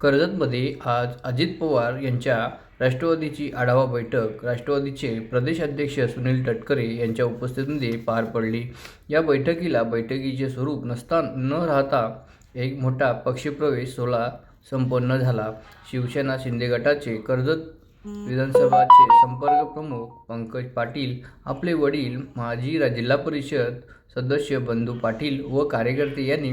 कर्जतमध्ये आज अजित पवार यांच्या राष्ट्रवादीची आढावा बैठक राष्ट्रवादीचे प्रदेशाध्यक्ष सुनील तटकरे यांच्या उपस्थितीमध्ये पार पडली. या बैठकीला बैठकीचे स्वरूप नसता न राहता एक मोठा पक्षप्रवेश सोहळा संपन्न झाला. शिवसेना शिंदे गटाचे कर्जत विधानसभाचे संपर्क प्रमुख पंकज पाटील आपले वडील माजी जिल्हा परिषद सदस्य बंधू पाटील व कार्यकर्ते यांनी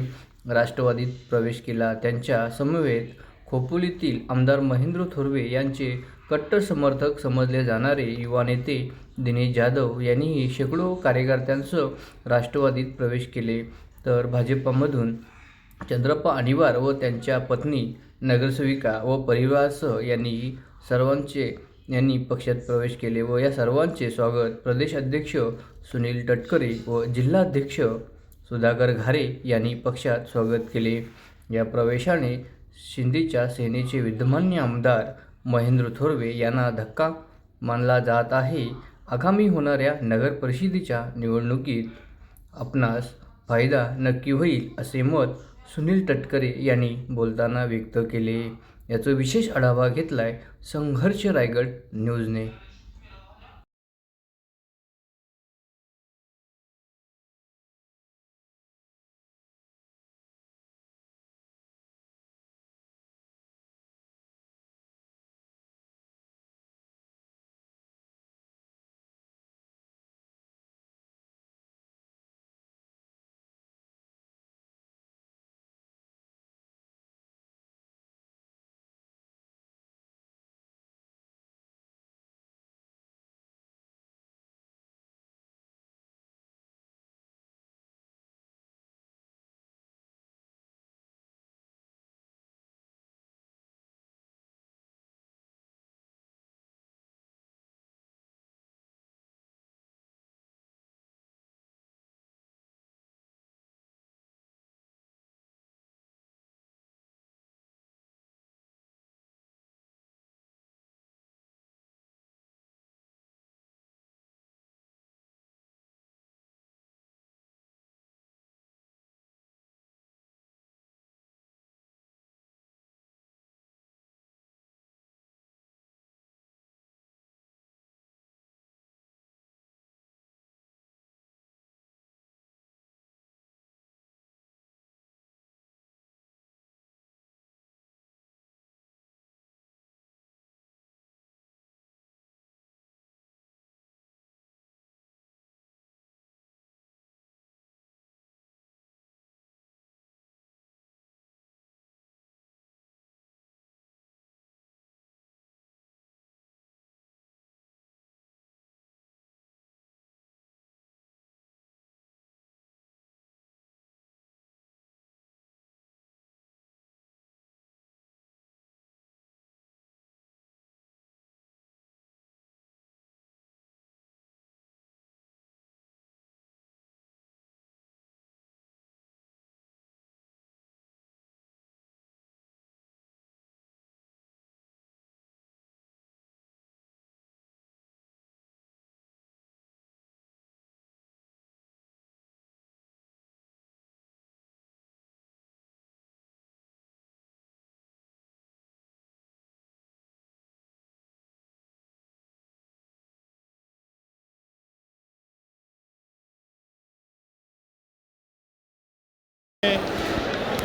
राष्ट्रवादीत प्रवेश केला. त्यांच्या समवेत खोपोलीतील आमदार महेंद्र थोरवे यांचे कट्टर समर्थक समजले जाणारे युवा नेते दिनेश जाधव यांनीही शेकडो कार्यकर्त्यांसह राष्ट्रवादीत प्रवेश केले. तर भाजपमधून चंद्रप्पा अनिवार व त्यांच्या पत्नी नगरसेविका व परिवारासह यांनी सर्वांचे यांनी पक्षात प्रवेश केले व या सर्वांचे स्वागत प्रदेश अध्यक्ष सुनील तटकरे व जिल्हाध्यक्ष सुधाकर घारे यांनी पक्षात स्वागत केले. या प्रवेशाने शिंदेच्या सेनेचे विद्यमान आमदार महेंद्र थोरवे यांना धक्का मानला जात आहे. आगामी होणाऱ्या नगर परिषदेच्या निवडणुकीत आपणास फायदा नक्की होईल असे मत सुनील तटकरे यांनी बोलताना व्यक्त केले. याचा विशेष आढावा घेतलाय संघर्ष रायगड न्यूजने.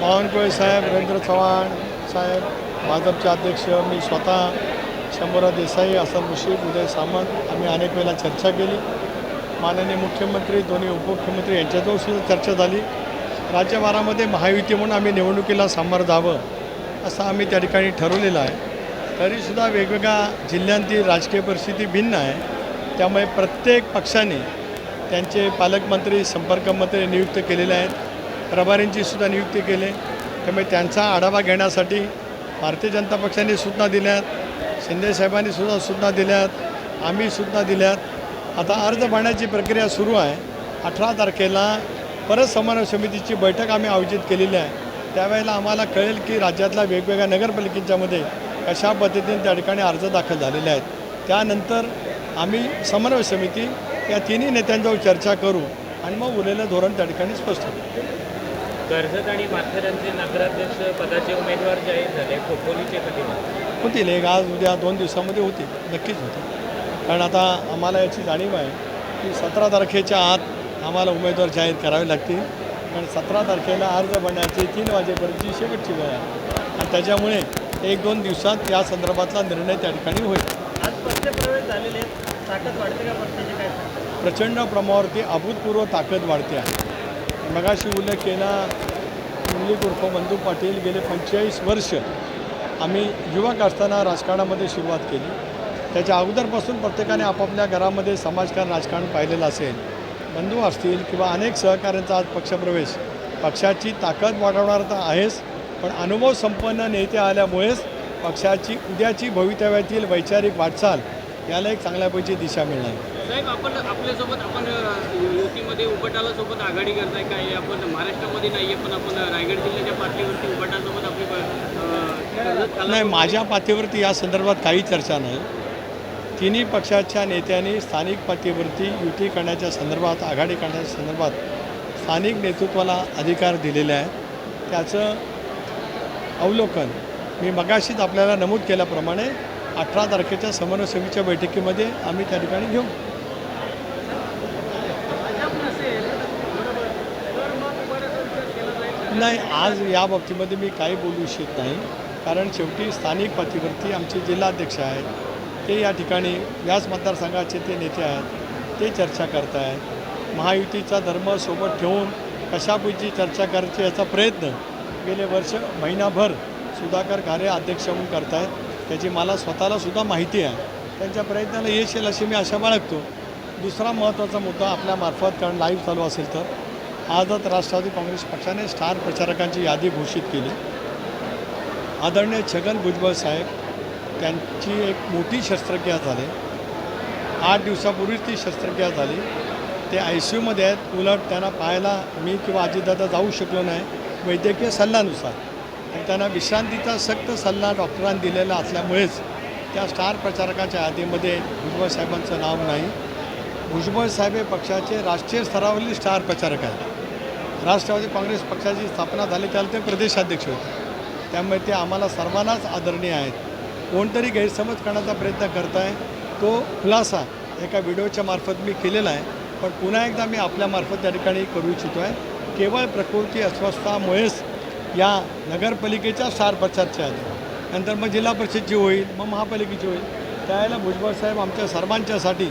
बावनकुळे साहेब रवींद्र चव्हाण साहेब भाजपचे अध्यक्ष मी स्वतः शंभरा देसाई असं मुशीफ उदय सामंत आम्ही अनेक वेळेला चर्चा केली. माननीय मुख्यमंत्री दोन्ही उपमुख्यमंत्री यांच्याजवळ सुद्धा चर्चा झाली. राज्यभरामध्ये महायुती म्हणून आम्ही निवडणुकीला सामोरं जावं असं आम्ही त्या ठिकाणी ठरवलेलं आहे. तरीसुद्धा वेगवेगळ्या जिल्ह्यांतील राजकीय परिस्थिती भिन्न आहे. त्यामुळे प्रत्येक पक्षाने त्यांचे पालकमंत्री संपर्कमंत्री नियुक्त केलेले आहेत. प्रभारींची सुद्धा नियुक्ती केली. त्यामुळे त्यांचा आढावा घेण्यासाठी भारतीय जनता पक्षाने सूचना दिल्यात. शिंदेसाहेबांनी सुद्धा सूचना दिल्यात. आम्ही सूचना दिल्यात. आता अर्ज भरण्याची प्रक्रिया सुरू आहे. अठरा तारखेला परत समन्वय समितीची बैठक आम्ही आयोजित केलेली आहे. त्यावेळेला आम्हाला कळेल की राज्यातल्या वेगवेगळ्या नगरपालिकेच्यामध्ये कशा पद्धतीने त्या ठिकाणी अर्ज दाखल झालेले आहेत. त्यानंतर आम्ही समन्वय समिती या तिन्ही नेत्यांजवळ चर्चा करू आणि मग उरलेलं धोरण त्या ठिकाणी स्पष्ट करू. कर्जत आणि माथेरानचे नगराध्यक्ष पदाचे उमेदवार जाहीर झाले खोपोलीचे कधी होतील एक आज उद्या दोन दिवसामध्ये होतील नक्कीच होतील. कारण आता आम्हाला याची जाणीव आहे की सतरा तारखेच्या आत आम्हाला उमेदवार जाहीर करावे लागतील. कारण सतरा तारखेला अर्ज भरण्याची तीन वाजेपर्यंतची शेवटची वेळ आहे. आणि त्याच्यामुळे एक दोन दिवसात या संदर्भातला निर्णय त्या ठिकाणी होईल. आज पक्षप्रवेश झालेले आहेत. ताकद वाढते का पक्षाची काय प्रचंड प्रमाणावरती अभूतपूर्व ताकद वाढते आहे. मगाशी उल्लेख केला मुरली उर्फ बंधू पाटील गेले पंचेचाळीस वर्ष आम्ही युवक असताना राजकारणामध्ये सुरुवात केली. त्याच्या अगोदरपासून प्रत्येकाने आपापल्या घरामध्ये समाजकारण राजकारण पाहिलेलं असेल बंधू असतील किंवा अनेक सहकाऱ्यांचा आज पक्षप्रवेश पक्षाची ताकद वाढवणार तर आहेच पण अनुभव संपन्न नेते आल्यामुळेच पक्षाची उद्याची भवितव्यातील वैचारिक वाटचाल याला एक चांगल्यापैकी दिशा मिळणार. साहेब आपण आपल्यासोबत आपण युतीमध्ये उबटाला सोबत आघाडी करताय काय आपण महाराष्ट्रामध्ये नाहीये पण आपण रायगड जिल्ह्याच्या पातळीवरती उबटासोबत आपली नाही माझ्या पातळीवरती या संदर्भात काही चर्चा नाही. तिन्ही पक्षाच्या नेत्यांनी स्थानिक पातळीवरती युती करण्याच्या संदर्भात आघाडी करण्याच्या संदर्भात स्थानिक नेतृत्वाला अधिकार दिलेले आहे त्याचं अवलोकन मी मगाशीच आपल्याला नमूद केल्याप्रमाणे अठरा तारखेच्या समन्वय समितीच्या बैठकीमध्ये आम्ही त्या ठिकाणी घेऊ. नाही आज या बाबतीमध्ये मी काही बोलू इच्छित नाही. कारण शेवटी स्थानिक पातळीवरती आमचे जिल्हाध्यक्ष आहेत. ते या ठिकाणी व्यास मतदारसंघाचे ते नेते आहेत. ते चर्चा करत आहेत महायुतीचा धर्म सोबत ठेवून कशापैकी चर्चा करायची याचा प्रयत्न गेले वर्ष महिनाभर सुधाकर खारे अध्यक्ष म्हणून करत आहेत त्याची मला स्वतःलासुद्धा माहिती आहे. त्यांच्या प्रयत्नाला यश येईल अशी मी आशा बाळगतो. दुसरा महत्त्वाचा मुद्दा आपल्यामार्फत कारण लाईव्ह चालू असेल तर. आजच राष्ट्रवादी काँग्रेस पक्षाने स्टार प्रचारकांची यादी घोषित केली. आदरणीय छगन भुजबळ साहेब त्यांची एक मोठी शस्त्रक्रिया झाली. आठ दिवसापूर्वीच ती शस्त्रक्रिया झाली. ते आय सी यूमध्ये आहेत. उलट त्यांना पाहायला मी किंवा अजितदादा जाऊ शकलो नाही. वैद्यकीय सल्ल्यानुसार. आणि त्यांना विश्रांतीचा सक्त सल्ला डॉक्टरांनी दिलेला असल्यामुळेच त्या स्टार प्रचारकाच्या यादीमध्ये भुजबळ साहेबांचं नाव नाही. भुजबळ साहेब हे पक्षाचे राष्ट्रीय स्तरावरील स्टार प्रचारक आहेत. राष्ट्रवादी काँग्रेस पक्षाची स्थापना झाली त्याला ते प्रदेशाध्यक्ष होते. त्यामुळे ते आम्हाला सर्वांनाच आदरणीय आहेत. कोणतरी गैरसमज करण्याचा प्रयत्न करत आहे तो खुलासा एका व्हिडिओच्या मार्फत मी केलेला आहे. पण पुन्हा एकदा मी आपल्यामार्फत त्या ठिकाणी करू इच्छितो आहे केवळ प्रकृती अस्वस्थामुळेच या नगरपालिकेच्या स्टार प्रचारच्या आहेत नंतर मग जिल्हा परिषदची होईल मग महापालिकेची होईल. त्यावेळेला भुजबळ साहेब आमच्या सर्वांच्यासाठी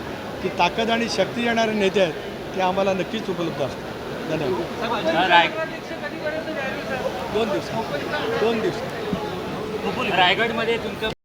की ताकद आणि शक्ती येणारे नेते आहेत ते आम्हाला नक्कीच उपलब्ध असतात धन्यवाद दोन दिवस. दोन दिवस. रायगडमध्ये तुमचं